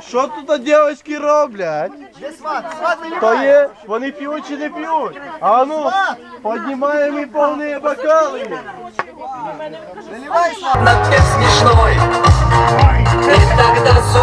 Що тут дівчатки роблять? Де сват? Сват не То є, вони п'ють чи не п'ють? А ну, піднімаємо і повні бокали. Наливай сват. на тебе смешной И тогда с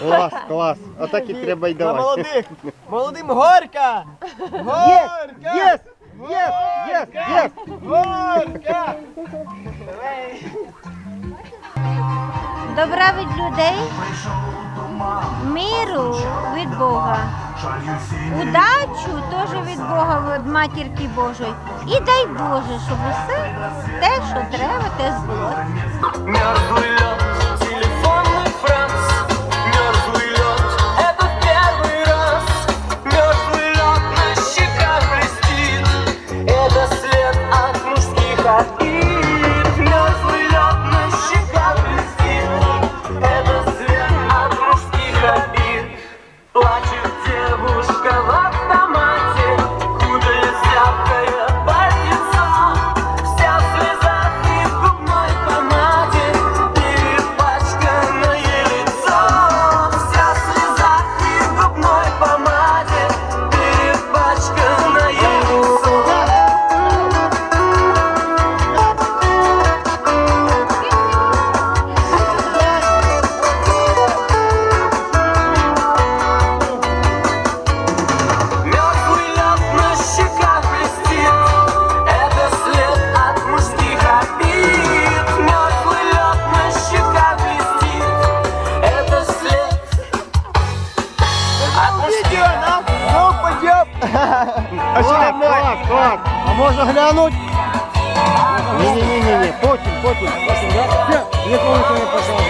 Клас, клас. Отак і треба й давати. молодих. Молодим горка. Горка. Єс! Єс! Єс! Єс! Горка. Добра від людей, миру від Бога, удачу теж від Бога, від матірки Божої. І дай Боже, щоб усе те, що треба, те збуло. Клас, клас, клас. А можна глянуть? Ні-ні-ні, потім, потім. Потім, да? Все, не помните, пожалуйста.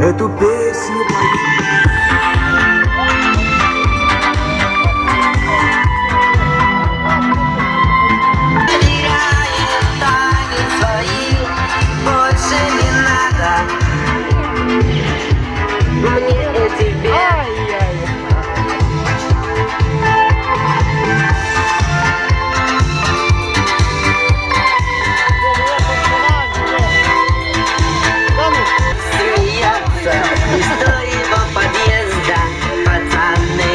Эту песню Больше Тебе. Из твоего подъезда, пацаны.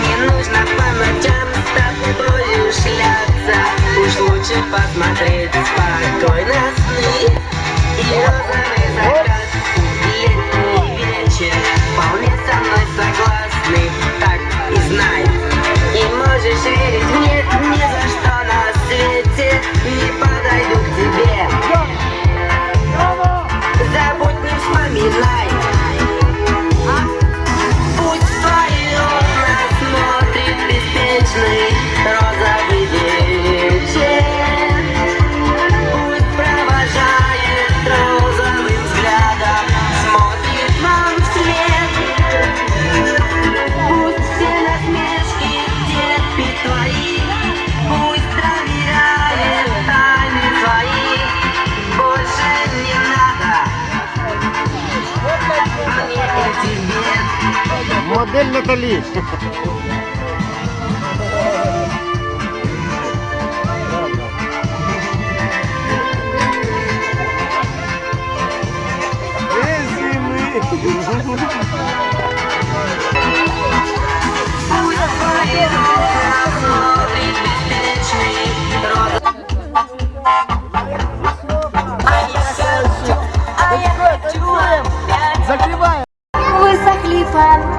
Не нужно по ночам с шляться, уж лучше посмотреть Натали. Закрываем. Высохли фонарь.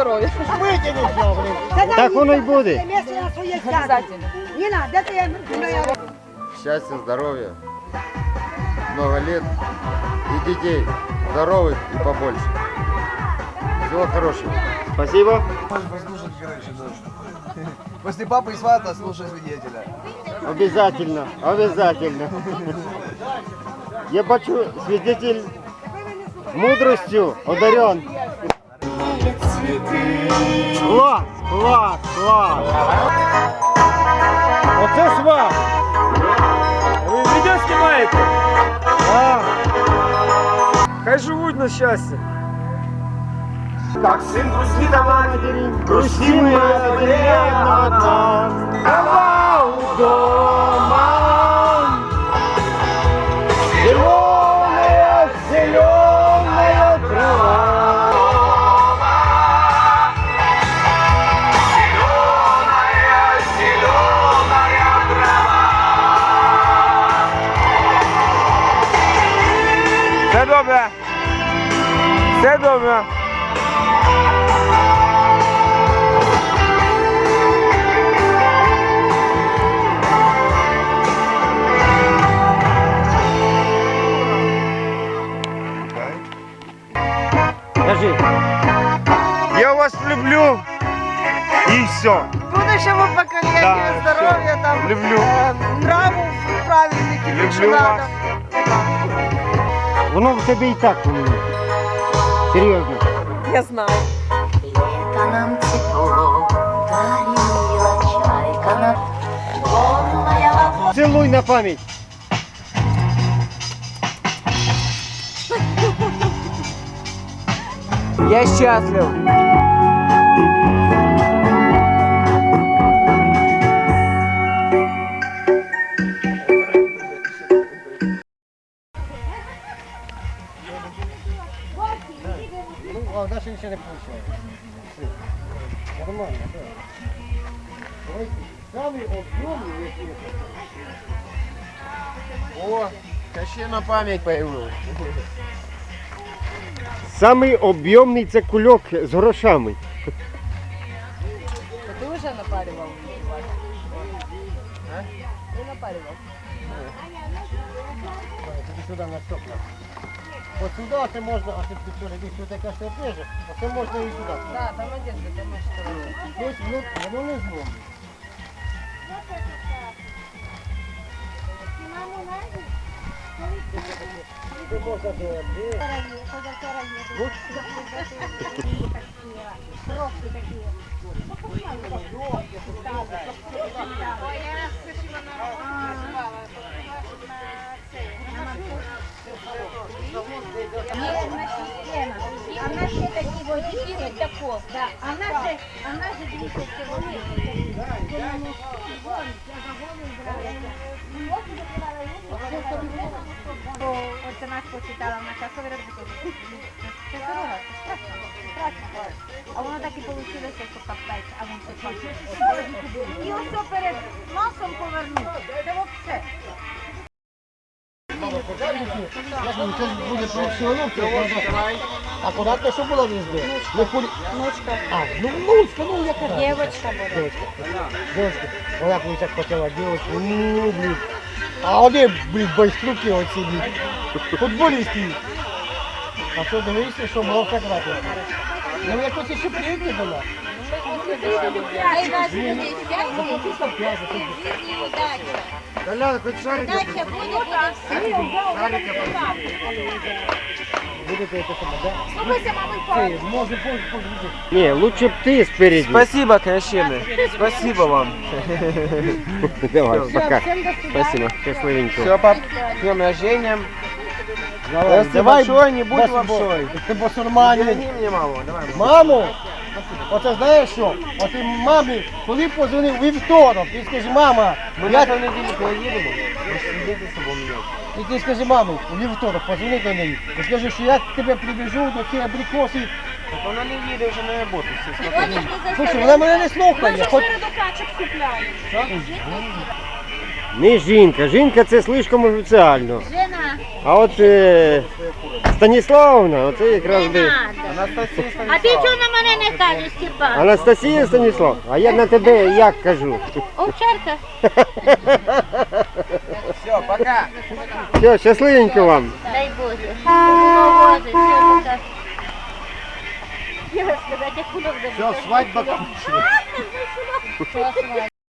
Щасливі на здоров'я. Так воно й буде. Обязательно. счастья, здоровья, много лет и детей здоровых и побольше. Всего хорошего. Спасибо. После папы и свата слушай свидетеля. Обязательно, обязательно. Я бачу, свидетель мудростью одарен. Клас, клас, клас. Оце ж вам! Ви відео знімаєте? А, Хай живуть на щастя. грустим мы одна, Дома у Все. Будущему поколению Да, здоровья, там, Люблю. э, нравов правильных, и Люблю что надо. воно в тебе і так повинно. Серйозно. Я знаю. Лето нам тепло дарила чайка на Сонная вода Цілуй на пам'ять. Я счастлив. Ще на пам'ять появилась. Самий об'ємний це кульок з грошами. Ти вже напарював? Ти напарював? Тобі сюди на стоп. От сюди це можна, а ти півтори десь тут якась а це можна і сюди. Так, там одежда, там. Ось ну, воно не зломить. Нервная система. Она все такие вот дефициты таков. Да. Она же, она же двигается. Я заводил 13 читала, вона часові розбудовує. Це дорога, це страшно, страшно. А воно так і вийшло, що капець, а він це І ось перед носом повернув. Це взагалі. А куда то що була везде? Внучка. А, ну внучка, ну яка. Девочка була. Девочка. Девочка. Вона, коли так хотіла, девочка. Ну, блін. А вони, блін, байструки оці, блін. Футболісти. А що дивишся, що мовка грати? Ну якось ще приїдьте до нас. Хай вас буде щастя, і удача. Колян, хоч шарика. Удача буде, буде все. Будете це саме, да? Слухайся, маму, Ти, може, позже, позже. Ні, лучше б ти спереді. Спасибо, Кращены. Спасибо вам. Давай, пока. Спасибо. Счастливенько. Все, пап, с днем рождения. Давай, давай большой-небудь лапшой. Ти басурманин. мені, мамо, давай. Оце знаєш що? Оце мамі, коли позвонив вівторок, ти скажи, мама, Ми я... той неділі поїдемо, розсидіти з собою. І ти скажи, мамо, у вівторок позвони до неї. І скажи, що я тебе привезу до цієї абрикоси. Так вона не їде вже на роботу. всі Слухай, вона мене не слухає. вже Хоч... шири до качок купляємо. Не жінка. Жінка це слишком офіціально. Жена А от е, Станіславна, оце якраз би. Анастасія А ти чого на мене не кажеш, Степан? Анастасія Станіслав, а я на тебе як кажу? Овчарка. Все, пока. Все, щасливенько вам. Дай Боже. Було Боже, все пока. Я сказати, як воно буде. Все, свадьба кончилась. Що свадьба?